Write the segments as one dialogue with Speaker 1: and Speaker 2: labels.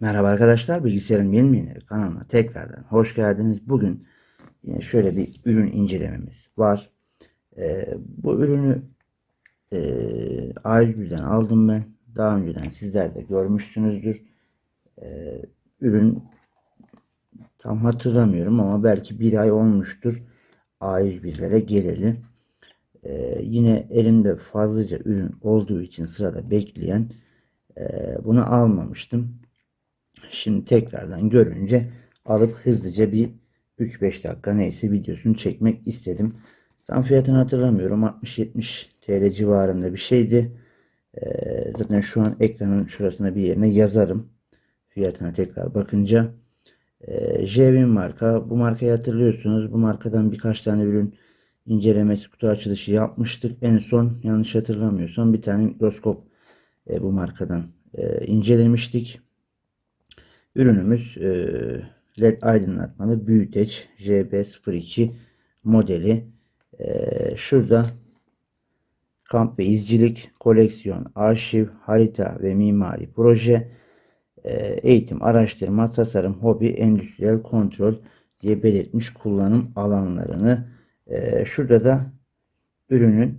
Speaker 1: Merhaba arkadaşlar, Bilgisayarın Bilmeyenleri kanalına tekrardan hoş geldiniz. Bugün yine şöyle bir ürün incelememiz var. Ee, bu ürünü e, A101'den aldım ben. Daha önceden sizler de görmüşsünüzdür. Ee, ürün tam hatırlamıyorum ama belki bir ay olmuştur A101'lere geleli. Ee, yine elimde fazlaca ürün olduğu için sırada bekleyen e, bunu almamıştım. Şimdi tekrardan görünce alıp hızlıca bir 3-5 dakika neyse videosunu çekmek istedim. Tam fiyatını hatırlamıyorum. 60-70 TL civarında bir şeydi. Ee, zaten şu an ekranın şurasına bir yerine yazarım. Fiyatına tekrar bakınca. Ee, Jevin marka. Bu markayı hatırlıyorsunuz. Bu markadan birkaç tane ürün incelemesi kutu açılışı yapmıştık. En son yanlış hatırlamıyorsam bir tane mikroskop e, bu markadan e, incelemiştik. Ürünümüz e, LED aydınlatmalı büyüteç JB02 modeli. E, şurada kamp ve izcilik, koleksiyon, arşiv, harita ve mimari proje, e, eğitim, araştırma, tasarım, hobi, endüstriyel kontrol diye belirtmiş kullanım alanlarını. Şurada da ürünün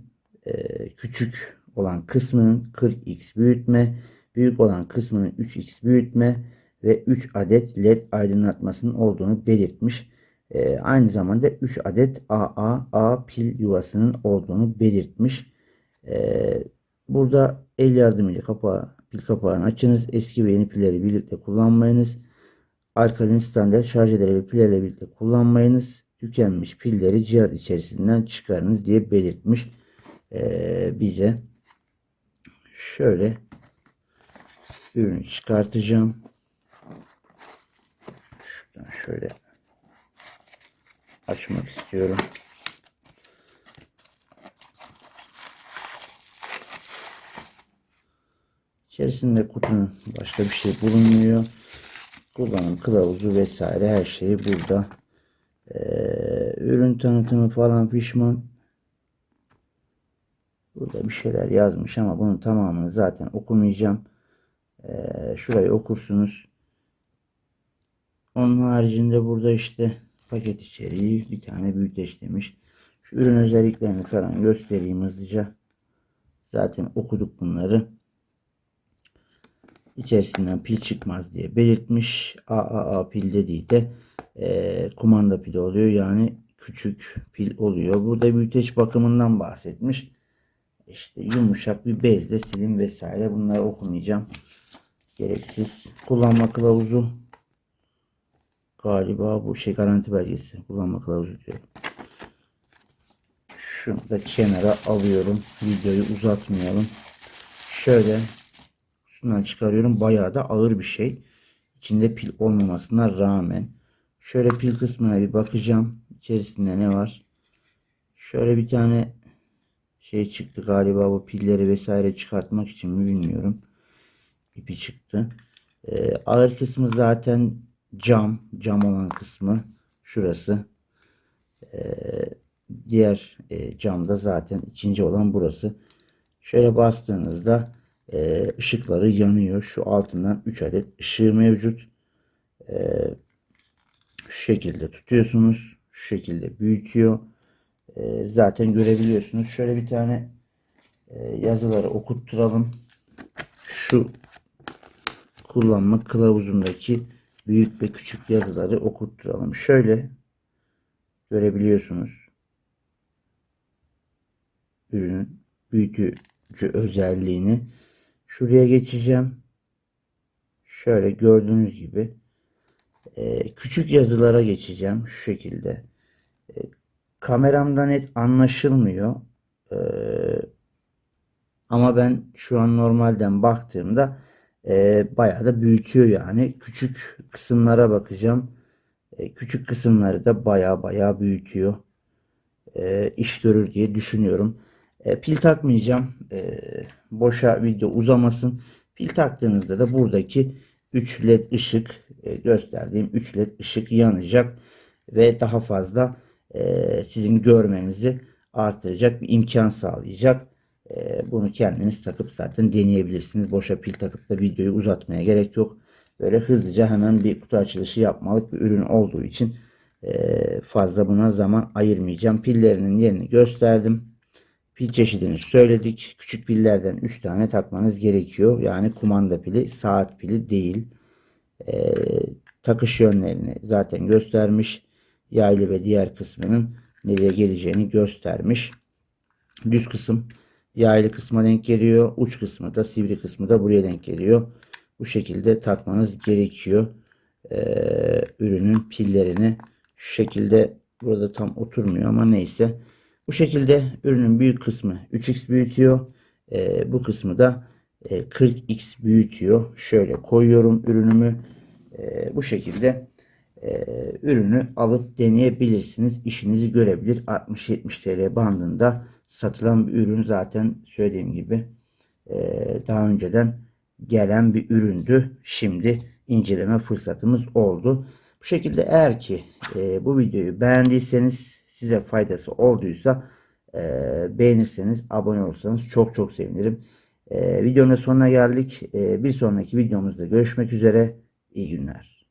Speaker 1: küçük olan kısmının 40x büyütme, büyük olan kısmının 3x büyütme ve 3 adet led aydınlatmasının olduğunu belirtmiş. E, aynı zamanda 3 adet AAA pil yuvasının olduğunu belirtmiş. E, burada el yardımıyla kapağı, pil kapağını açınız. Eski ve yeni pilleri birlikte kullanmayınız. Alkalin standart şarj ederek pillerle birlikte kullanmayınız. Tükenmiş pilleri cihaz içerisinden çıkarınız diye belirtmiş e, bize. Şöyle ürünü çıkartacağım. Şöyle açmak istiyorum. İçerisinde kutunun başka bir şey bulunmuyor. Kullanım kılavuzu vesaire her şeyi burada. Ee, ürün tanıtımı falan pişman. Burada bir şeyler yazmış ama bunun tamamını zaten okumayacağım. Ee, şurayı okursunuz. Onun haricinde burada işte paket içeriği bir tane büyüteç demiş. Şu ürün özelliklerini falan göstereyim hızlıca. Zaten okuduk bunları. İçerisinden pil çıkmaz diye belirtmiş. AAA pil dediği de e, kumanda pili oluyor. Yani küçük pil oluyor. Burada büyüteç bakımından bahsetmiş. İşte yumuşak bir bezle silim vesaire bunları okumayacağım. Gereksiz kullanma kılavuzu galiba bu şey garanti belgesi kullanma kılavuzu diyor. Şunu da kenara alıyorum. Videoyu uzatmayalım. Şöyle şundan çıkarıyorum. Bayağı da ağır bir şey. İçinde pil olmamasına rağmen. Şöyle pil kısmına bir bakacağım. İçerisinde ne var? Şöyle bir tane şey çıktı galiba bu pilleri vesaire çıkartmak için mi bilmiyorum. İpi çıktı. Ee, ağır kısmı zaten cam. Cam olan kısmı şurası. Ee, diğer e, camda zaten ikinci olan burası. Şöyle bastığınızda e, ışıkları yanıyor. Şu altından 3 adet ışığı mevcut. E, şu şekilde tutuyorsunuz. Şu şekilde büyütüyor. E, zaten görebiliyorsunuz. Şöyle bir tane e, yazıları okutturalım. Şu kullanma kılavuzundaki büyük ve küçük yazıları okutturalım. Şöyle görebiliyorsunuz. Ürünün büyütücü özelliğini. Şuraya geçeceğim. Şöyle gördüğünüz gibi e, küçük yazılara geçeceğim şu şekilde. E, kameramda net anlaşılmıyor. E, ama ben şu an normalden baktığımda e, bayağı da büyütüyor yani. Küçük kısımlara bakacağım. E, küçük kısımları da bayağı bayağı büyütüyor. E, iş görür diye düşünüyorum. E, pil takmayacağım. E, boşa video uzamasın. Pil taktığınızda da buradaki 3 led ışık e, gösterdiğim 3 led ışık yanacak ve daha fazla e, sizin görmenizi artıracak bir imkan sağlayacak. E, bunu kendiniz takıp zaten deneyebilirsiniz. Boşa pil takıp da videoyu uzatmaya gerek yok. böyle hızlıca hemen bir kutu açılışı yapmalık bir ürün olduğu için e, fazla buna zaman ayırmayacağım. Pillerinin yerini gösterdim. Pil çeşidini söyledik. Küçük pillerden 3 tane takmanız gerekiyor. Yani kumanda pili, saat pili değil. Ee, takış yönlerini zaten göstermiş. Yaylı ve diğer kısmının nereye geleceğini göstermiş. Düz kısım yaylı kısma denk geliyor. Uç kısmı da sivri kısmı da buraya denk geliyor. Bu şekilde takmanız gerekiyor. Ee, ürünün pillerini şu şekilde burada tam oturmuyor ama neyse. Bu şekilde ürünün büyük kısmı 3x büyütüyor. Ee, bu kısmı da e, 40x büyütüyor. Şöyle koyuyorum ürünümü. Ee, bu şekilde e, ürünü alıp deneyebilirsiniz. İşinizi görebilir. 60-70 TL bandında satılan bir ürün zaten söylediğim gibi e, daha önceden gelen bir üründü. Şimdi inceleme fırsatımız oldu. Bu şekilde eğer ki e, bu videoyu beğendiyseniz size faydası olduysa e, beğenirseniz abone olursanız çok çok sevinirim. E, videonun sonuna geldik. Bir sonraki videomuzda görüşmek üzere. İyi günler.